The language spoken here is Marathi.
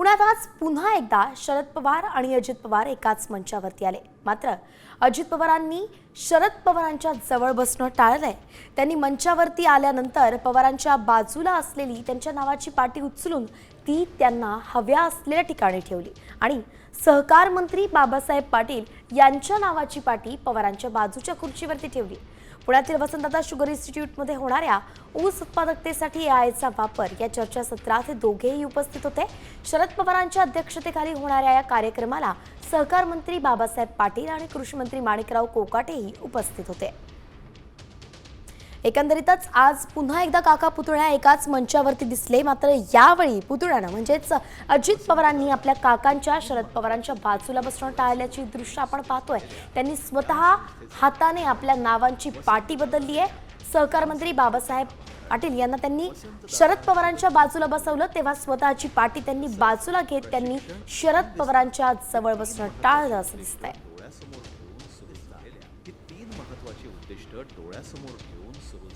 पुण्यात आज पुन्हा एकदा शरद पवार आणि अजित पवार एकाच मंचावरती आले. मात्र अजित पवारांनी शरद पवारांच्या जवळ बसणं टाळलंय. त्यांनी मंचावरती आल्यानंतर पवारांच्या बाजूला असलेली त्यांच्या नावाची पाटी उचलून ती त्यांना हव्या असलेल्या ठिकाणी ठेवली. आणि सहकार मंत्री बाबासाहेब पाटील यांच्या नावाची पाटी पवारांच्या बाजूच्या खुर्चीवरती ठेवली. पुण्यातील वसंतदादा शुगर इन्स्टिट्यूटमध्ये होणाऱ्या ऊस उत्पादकतेसाठी आयचा वापर या चर्चासत्रात दोघेही उपस्थित होते. शरद पवारांच्या अध्यक्षतेखाली होणाऱ्या या कार्यक्रमाला सहकार मंत्री बाबासाहेब पाटील आणि कृषी मंत्री माणिकराव कोकाटेही उपस्थित होते. एकंदरीतच आज पुन्हा एकदा काका पुतळ्या एकाच मंचावरती दिसले. मात्र यावेळी पुतळ्यानं म्हणजेच अजित पवारांनी आपल्या काकांच्या शरद पवारांच्या बाजूला बसणं टाळल्याची दृश्य आपण पाहतोय. त्यांनी स्वतः हाताने आपल्या नावांची पाटी बदलली आहे. सहकार मंत्री बाबासाहेब पाटील यांना त्यांनी शरद पवारांच्या बाजूला बसवलं. तेव्हा स्वतःची पाटी त्यांनी बाजूला घेत त्यांनी शरद पवारांच्या जवळ बसणं टाळलं असं दिसतंय. महत्वाची उद्दिष्ट डोळ्यासमोर ठेवून सुरू